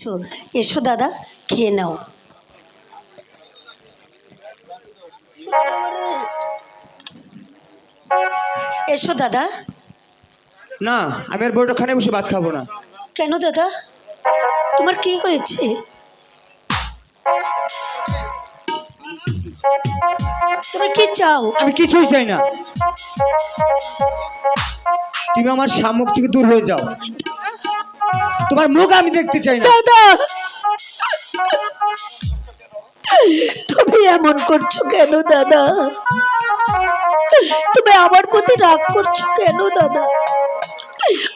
আছো এসো দাদা খেয়ে নাও। এসো দাদা। না আমি আর বড়টা খানে বসে ভাত খাব না। কেন দাদা? তোমার কি হয়েছে? তুমি কি চাও? আমি কিছুই চাই না। তুমি আমার সামুখ থেকে দূর হয়ে যাও। তোমার মুখ আমি দেখতে চাই না। দাদা! তুমি এমন করছ কেন দাদা? তুমি আমার প্রতি রাগ করছ কেন দাদা?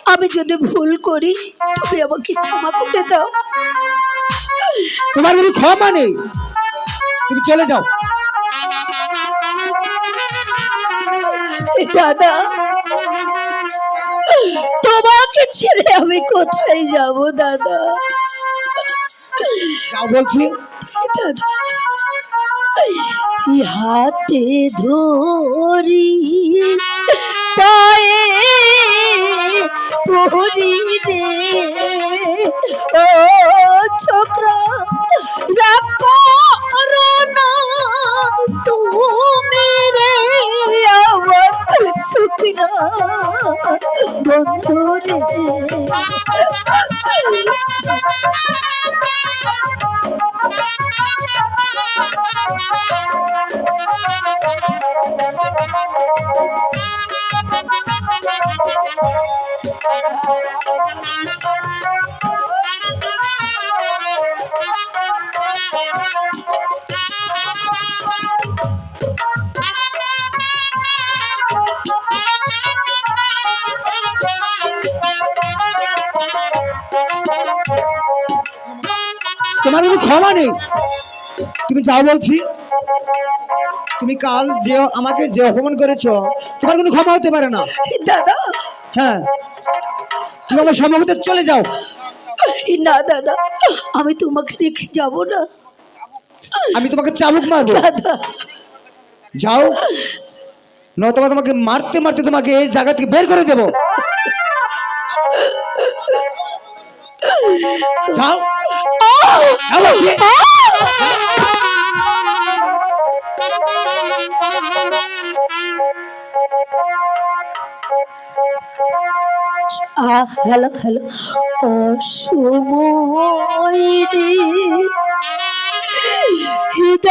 আমি যদি ভুল করি তুমি আমাকে ক্ষমা করে দাও। তোমার কোনো ক্ষমা নেই। তুমি চলে যাও। দাদা! তোমাকে ছেড়ে আমি কোথায় যাব দাদা? যাও বলছি? দাদা হাতে ধরি। সুখিনা বন্ধু রে কোনো ক্ষমা নেই। তুমি যা বলছি তুমি কাল যে আমাকে যে অপমান করেছ তোমার কোনো ক্ষমা হতে পারে না। দাদা। হ্যাঁ তুমি আমার সম্মুখে চলে যাও। না দাদা আমি তোমাকে রেখে যাব না। আমি তোমাকে চাবুক মারবো। দাদা। যাও নয়তোবা তোমাকে মারতে মারতে তোমাকে এই জায়গা থেকে বের করে দেবো। যাও। হ্যালো হ্যালো অসময় রে হৃদয়